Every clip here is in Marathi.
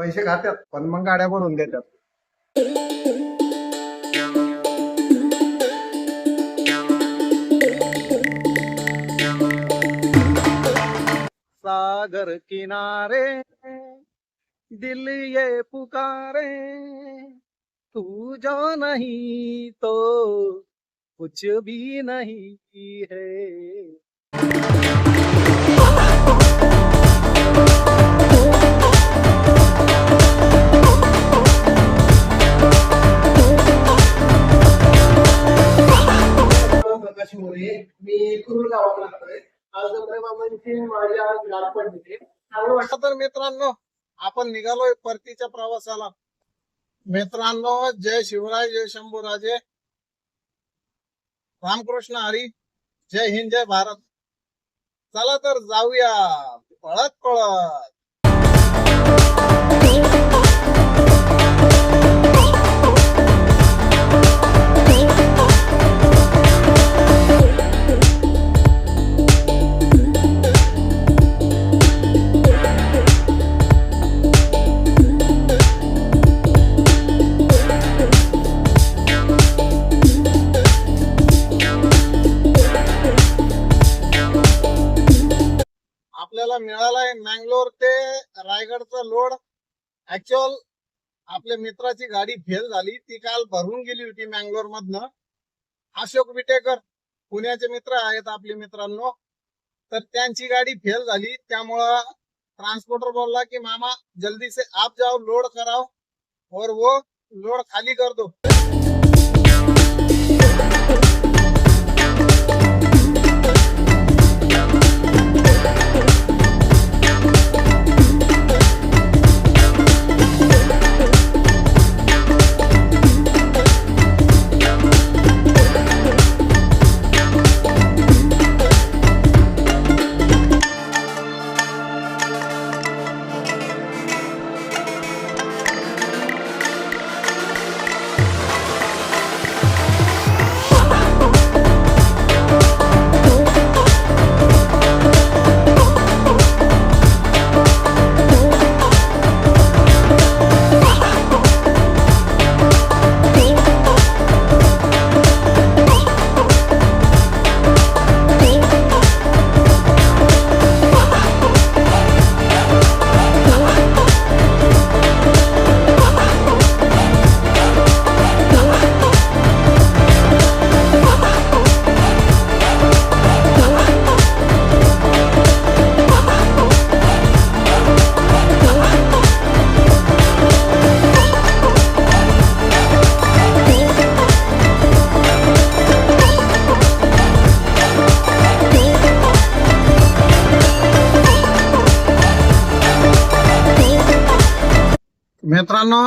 पैसे खात्यात पण मग गाड्या बनवून देतात. सागर किनारे दिल ये पुकारे तू जो नहीं तो कुछ भी नहीं है। तर मित्रांनो आपण निघालोय परतीच्या प्रवासाला. मित्रांनो जय शिवराय जय शंभूराजे. रामकृष्ण हरी जय हिंद जय भारत. चला तर जाऊया. पळत पळत. आपल्याला मिळालाय मँगलोर ते रायगडचा लोड. ऍक्च्युअल आपल्या मित्राची गाडी फेल झाली. ती काल भरून गेली होती मँगलोर मधनं अशोक विटेकर पुण्याचे मित्र आहेत आपले मित्रांनो. तर त्यांची गाडी फेल झाली. त्यामुळं ट्रान्सपोर्टर बोलला की मामा जल्दी से आप जाओ लोड कराओ और वो लोड खाली कर दो.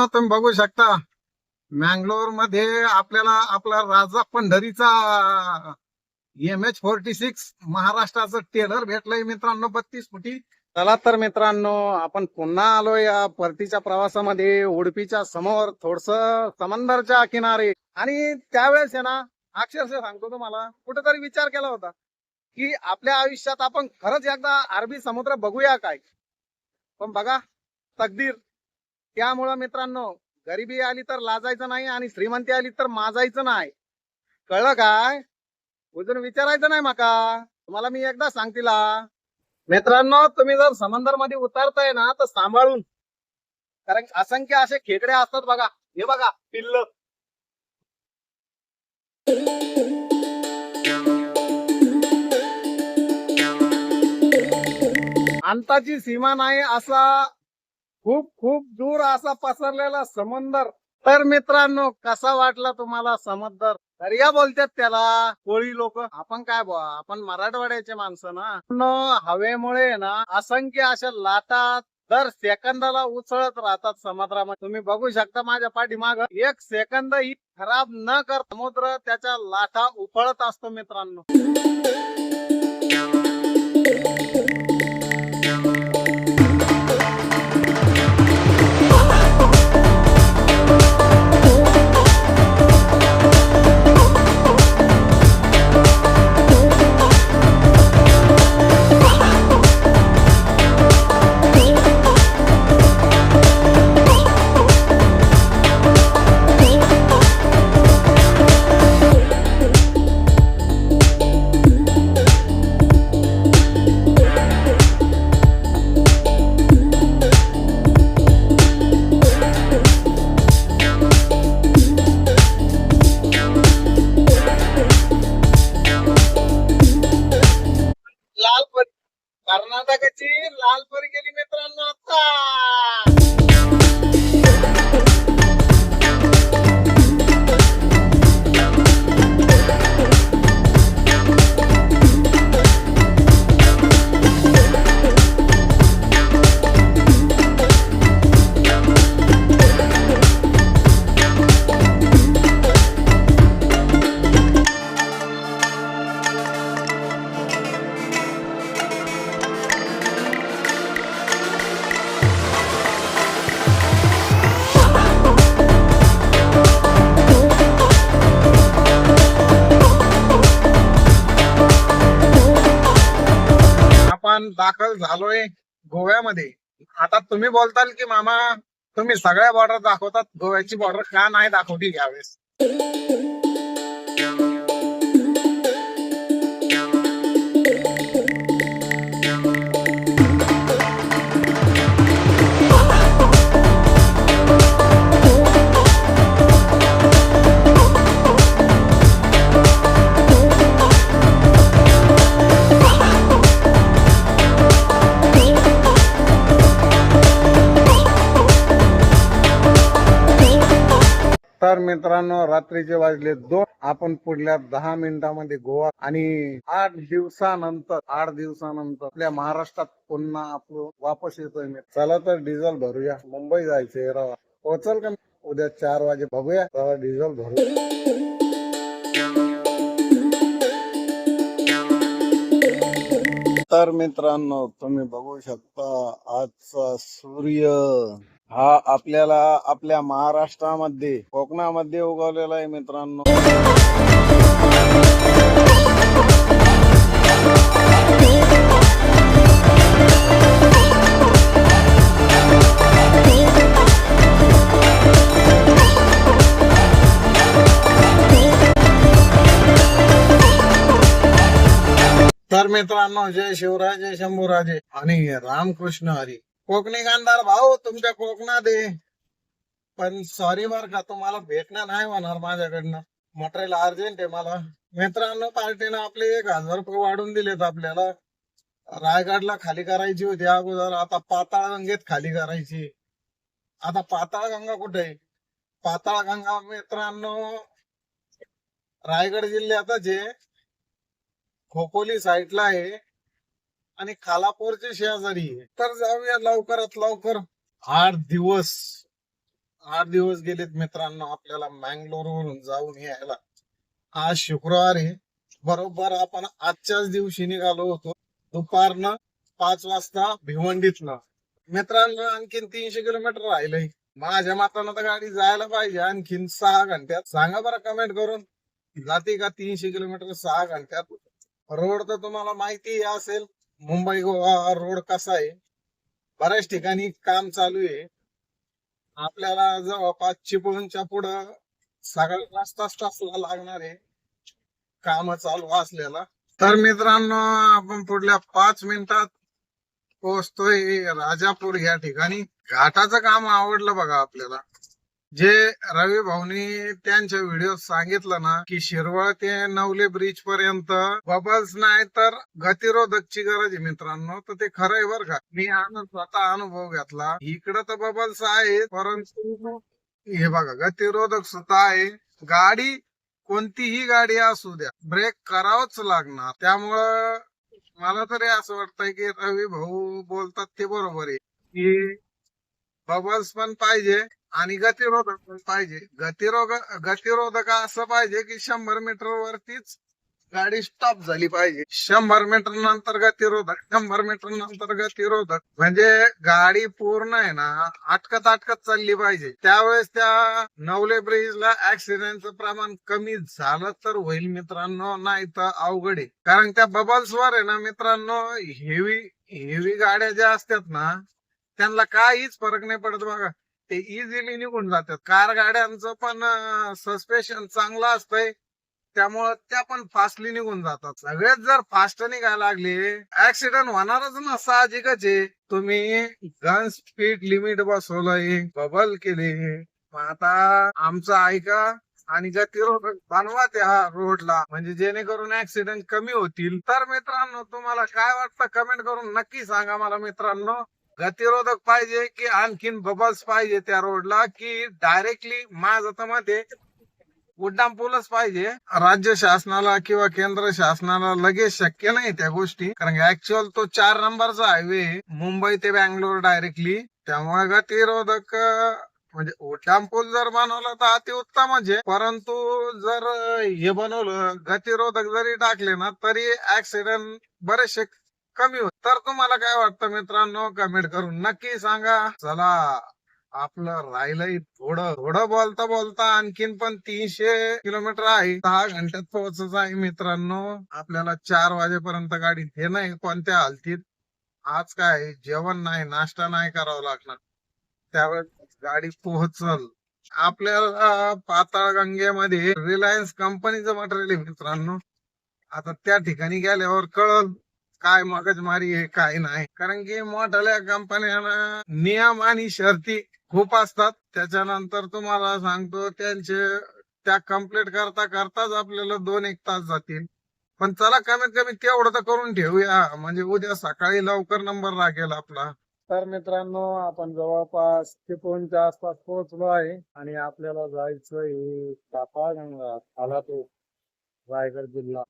मित्रांनो तुम्ही बघू शकता. मँगलोरमध्ये आपल्याला आपला राजा पंढरीचा एम एच फोर्टी सिक्स महाराष्ट्राचं टेलर भेटलंय मित्रांनो बत्तीस फुटी. चला तर मित्रांनो आपण पुन्हा आलो या परतीच्या प्रवासामध्ये उडपीच्या समोर थोडस समंदरच्या किनारे. आणि त्यावेळेस आहे ना अक्षरशः सांगतो तुम्हाला कुठेतरी विचार केला होता की आपल्या आयुष्यात आपण खरंच एकदा अरबी समुद्र बघूया काय. पण बघा तकदीर. त्यामुळं मित्रांनो गरिबी आली तर लाजायचं नाही आणि श्रीमंती आली तर माजायचं नाही. कळलं काय? अजून विचारायचं नाही माका. तुम्हाला मी एकदा सांगतीला. मित्रांनो तुम्ही जर समंदरमध्ये उतरताय ना तर सांभाळून. कारण असंख्य असे खेकडे असतात बघा. हे बघा पिल्ल. अंताची सीमा नाही असा खूप खूप दूर असा पसरलेला समंदर. तर मित्रांनो कसा वाटला तुम्हाला समंदर? दर्या बोलतात त्याला कोळी लोक. आपण काय बुवा आपण मराठवाड्याचे माणसं ना. हवेमुळे ना असंख्य अशा लाटा दर सेकंदाला उचळत राहतात समुद्रामध्ये. तुम्ही बघू शकता माझ्या पाठीमाग एक सेकंद ही खराब न कर समुद्र त्याच्या लाटा उफळत असतो मित्रांनो. आपण दाखल झालोय गोव्यामध्ये. आता तुम्ही बोलताल की मामा तुम्ही सगळ्या बॉर्डर दाखवतात गोव्याची बॉर्डर का नाही दाखवली यावेळेस? तर मित्रांनो रात्रीचे वाजले दोन. आपण पुढल्या दहा मिनिटांमध्ये गोवा आणि आठ दिवसानंतर आठ दिवसानंतर आपल्या महाराष्ट्रात पुन्हा आपलं वापस येतोय मी. चला तर डिझेल भरूया. मुंबई जायचंय रावा. पोहोचल का उद्या चार वाजे बघूया. चला डिझेल भरू. तर मित्रांनो तुम्ही बघू शकता आजचा सूर्य. हा आपल्याला आपल्या महाराष्ट्रामध्ये कोकणामध्ये उगवलेला आहे मित्रांनो. तर मित्रांनो जय शिवराय जय शंभूराजे आणि रामकृष्ण हरी. कोकणी गांधार भाऊ तुमच्या कोकणात ये पण सॉरी बर का तुम्हाला भेटणं नाही होणार माझ्याकडनं. मटेरियल अर्जंट आहे मला. मित्रांनो पार्टीनं आपले एक हजार रुपये वाढून दिलेत आपल्याला. रायगडला खाली करायची होती अगोदर आता पाताळ गंगेत खाली करायची. आता पाताळ गंगा कुठे आहे? पाताळ गंगा मित्रांनो रायगड जिल्ह्यातच आहे. खोपोली साईडला आहे. आणि खालापूरचे शेजारी आहे. तर जाऊया लवकरात लवकर. आठ दिवस आठ दिवस गेलेत मित्रांनो आपल्याला मँगलोर वरून जाऊन यायला. आज शुक्रवार आहे. बरोबर आपण आजच्याच दिवशी निघालो होतो. दुपारनं पाच वाजता भिवंडीतनं. मित्रांनो आणखीन तीनशे किलोमीटर राहिलंय. माझ्या मातानं तर गाडी जायला पाहिजे. आणखीन सहा घंट्यात. सांगा बरं कमेंट करून. जाते का तीनशे किलोमीटर सहा घंट्यात? रोड तर तुम्हाला माहिती असेल. मुंबई गोवा रोड कसा आहे? बऱ्याच ठिकाणी काम चालू आहे. आपल्याला जवळपास चिपळूणच्या पुढं सगळ्यात जास्त तासला लागणार आहे. काम चालू असलेला. तर मित्रांनो आपण पुढल्या पाच मिनिटात पोहोचतोय राजापूर या ठिकाणी. घाटाचं काम आवडलं बघा आपल्याला. जे रवी भाऊनी त्यांच्या व्हिडिओ सांगितलं ना की शिरवळ ते नवले ब्रिज पर्यंत बबल्स नाही तर गतिरोधकची गरज आहे मित्रांनो. तर ते खरं आहे बरं का. मी स्वतः अनुभव घेतला. इकडं तर बबल्स आहेत परंतु हे बघा गतिरोधक सुद्धा आहे. गाडी कोणतीही गाडी असू द्या ब्रेक करावंच लागणार. त्यामुळं मला तरी असं वाटतंय की रवी भाऊ बोलतात ते बरोबर आहे. की बबल्स पण पाहिजे. आणि गतिरोधक पण पाहिजे. गतिरोग गतिरोधक असं पाहिजे की शंभर मीटर वरतीच गाडी स्टॉप झाली पाहिजे. शंभर मीटर नंतर गतिरोधक शंभर मीटर नंतर गतिरोधक. म्हणजे गाडी पूर्ण आहे ना अटकत अटकत चालली पाहिजे. त्यावेळेस त्या नवले ब्रिजला ऍक्सिडेंटचं प्रमाण कमी झालं तर होईल मित्रांनो नाही तर अवघड आहे. कारण त्या बबल्स वर आहे ना मित्रांनो हेवी हेवी गाड्या ज्या असतात ना त्यांना काहीच फरक नाही पडत बघा. ते इझिली निघून जातात. कार गाड्यांचं पण सस्पेन्शन चांगलं असतंय. त्यामुळं त्या पण फास्टली निघून जातात. सगळेच जर फास्ट निघायला लागले ऍक्सिडेंट होणारच ना साहजिकच आहे. तुम्ही गन स्पीड लिमिट बसवलंय बबल केले. मग आता आमचं ऐका आणि गतिरोधक बनवा त्या रोडला म्हणजे जेणेकरून ऍक्सिडेंट कमी होतील. तर मित्रांनो तुम्हाला काय वाटतं? कमेंट करून नक्की सांगा मला मित्रांनो. गतिरोधक पाहिजे की आणखीन बबल्स पाहिजे त्या रोडला की डायरेक्टली माझं तर मध्ये उड्डाण पूलच पाहिजे. राज्य शासनाला किंवा केंद्र शासनाला लगेच शक्य नाही त्या गोष्टी. कारण ऍक्च्युअल तो चार नंबरचा हायवे मुंबई ते बँगलोर डायरेक्टली त्यामुळे गतिरोधक म्हणजे उड्डाण पूल जर बनवलं तर अति उत्तमच आहे. परंतु जर हे बनवलं गतिरोधक जरी टाकले ना तरी ऍक्सिडेंट बरेचसे कमी होत. तर तुम्हाला काय वाटतं मित्रांनो? कमेंट करून नक्की सांगा. चला आपलं राहिलंय थोडं थोडं बोलता बोलता आणखीन पण तीनशे किलोमीटर आहे. दहा घंट्यात पोहोचत आहे मित्रांनो. आपल्याला चार वाजेपर्यंत गाडी हे नाही कोणत्या हालतीत. आज काय जेवण नाही नाश्ता नाही करावा लागणार. त्यावेळेस गाडी पोहोचल. आपल्याला पाताळगंगेमध्ये रिलायन्स कंपनीचं मटेरियल आहे मित्रांनो. आता त्या ठिकाणी गेल्यावर कळल. काय मगजमारी आहे काय नाही. कारण की मोठ्या कंपन्यांना नियम आणि शर्ती खूप असतात. त्याच्यानंतर तुम्हाला सांगतो त्यांचे त्या कंप्लीट करता करताच आपल्याला दोन एक तास जातील. पण चला कमीत कमी तेवढं तर करून ठेवूया. म्हणजे उद्या सकाळी लवकर नंबर लागेल आपला. तर मित्रांनो आपण जवळपास चिपळूणच्या आसपास पोहोचलो आहे आणि आपल्याला जायचं आहे सापागंगा आला तो रायगड जिल्हा.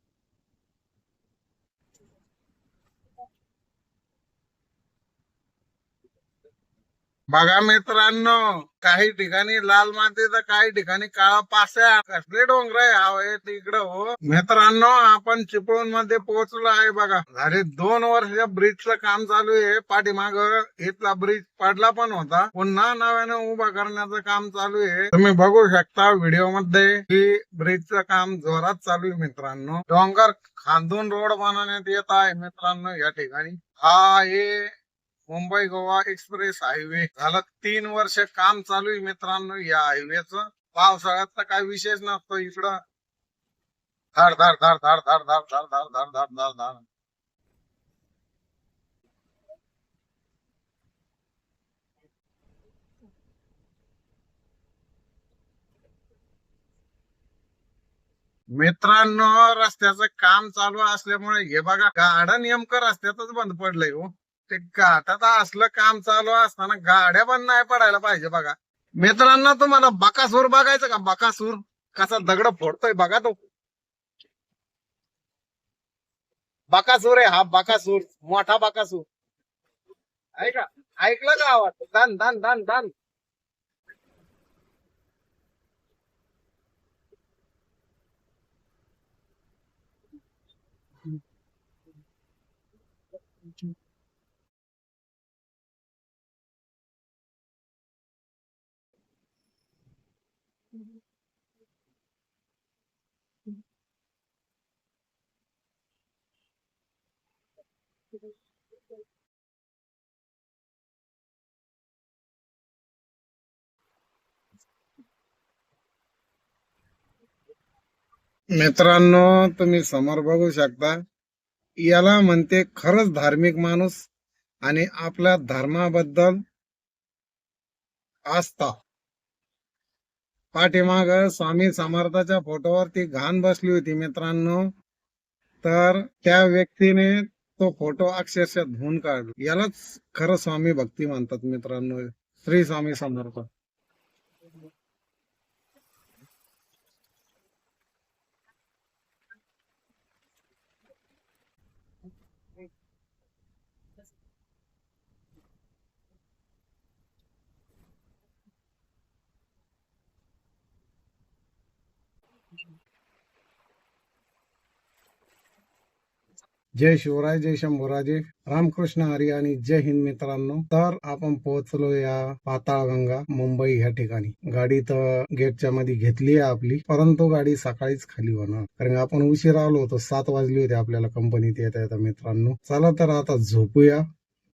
बघा मित्रांनो काही ठिकाणी लाल माती तर काही ठिकाणी काळा पास्या. कसले डोंगर आहे? तिकडं हो. मित्रांनो आपण चिपळूणमध्ये पोहोचलो आहे बघा. झाले दोन वर्ष ब्रिजचं काम चालू आहे. पाठीमाग इथला ब्रिज पडला पण होता. पुन्हा नव्याने उभा करण्याचं काम चालू आहे. तुम्ही बघू शकता व्हिडिओमध्ये की ब्रिजचं काम जोरात चालू आहे मित्रांनो. डोंगर खांदून रोड बनवण्यात येत आहे मित्रांनो. या ठिकाणी हा हे मुंबई गोवा एक्सप्रेस हायवे झालं तीन वर्ष काम चालू आहे मित्रांनो या हायवेचं पावसाळ्यात तर काही विशेष नसतो इकडं धाड धाड धाड धाड धाड धाड धाड धाड धाड धाड धाड धाड मित्रांनो रस्त्याचं काम चालू असल्यामुळे हे बघा गाडा नेमकं रस्त्यातच बंद पडलंय हो ते घाटात असलं काम चालू असताना गाड्या पण नाही पडायला पाहिजे बघा. मित्रांनो तुम्हाला बकासूर बघायचं का? बकासूर कसा दगड फोडतोय बघा तो. बकासूर आहे हा बकासूर. मोठा बकासूर. ऐका ऐकलं का आवाज? दान दान दान दान मित्रांनो तुम्ही समोर बघू शकता याला म्हणते खरंच धार्मिक माणूस आणि आपल्या धर्माबद्दल आस्था. पाठीमाग स्वामी समर्थाच्या फोटोवरती घाण बसली होती मित्रांनो. तर त्या व्यक्तीने तो फोटो अक्षरशः धुवून काढला यालाच खरं स्वामी भक्ती मानतात मित्रांनो. श्री स्वामी समर्थ. जय शिवराय जय शंभूराजे रामकृष्ण हरी आणि जय हिंद मित्रांनो. तर आपण पोहोचलो या पाताळगंगा मुंबई ह्या ठिकाणी. गाडी तर गेटच्या मध्ये घेतली आहे आपली परंतु गाडी सकाळीच खाली होणार. कारण आपण उशीर आलो होतो सात वाजली होती आपल्याला कंपनीत येता येता मित्रांनो. चला तर आता झोपूया.